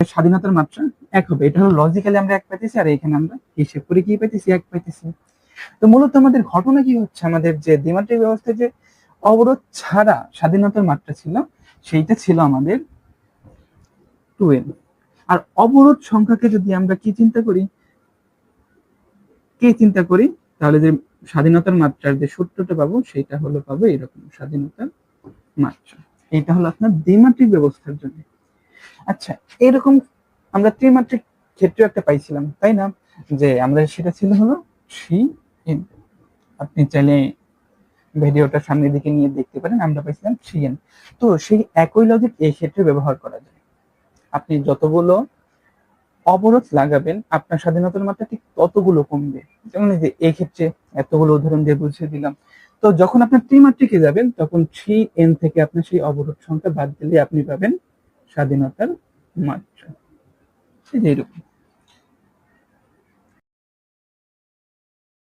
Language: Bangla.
স্বাধীনতার মাত্রা এক হবে। এটা হলো লজিক্যালি আমরা এক পাইতেছি আর এখানে আমরা হিসেব করে কি পাইতেছি? এক পাইতেছি। তো মূলত আমাদের ঘটনা কি হচ্ছে? আমাদের যে দ্বিমাত্রিক ব্যবস্থায় যে অবরোধ ছাড়া স্বাধীনতার মাত্রা ছিল, সেইটা ছিল আমাদের টু এন আর অবরোধ সংখ্যাকে যদি আমরা কি চিন্তা করি? কে চিন্তা করি? তাহলে যে স্বাধীনতার মাত্রার যে সূত্রটা পাবো সেটা হলো পাবো এরকম স্বাধীনতার মাত্রা। এটা হলো আপনার দ্বিমাত্রিক ব্যবস্থার জন্য। আচ্ছা এরকম আমরা ত্রিমাত্রিক ক্ষেত্রে একটা পাইছিলাম, তাই না? যে আমরা সেটা ছিল হলো সি এন আপনি চাইলে ভিডিওটা সামনের দিকে নিয়ে দেখতে পারেন, আমরা পাইছিলাম থ্রি এন তো সেই একই লজিক এই ক্ষেত্রে ব্যবহার করা যায়। আপনি যতগুলো অবরোধ লাগাবেন, আপনার স্বাধীনতার মাত্রা ঠিক ততগুলো কমবে। যেমন যে এই ক্ষেত্রে এতগুলো উদাহরণ দিয়ে বুঝিয়ে দিলাম। তো যখন আপনার ত্রিমাত্রিকে যাবেন, তখন থ্রি এন থেকে আপনার সেই অবরোধ সংখ্যা বাদ দিলে আপনি পাবেন স্বাধীনতার মাত্রা। এই যে এরকম।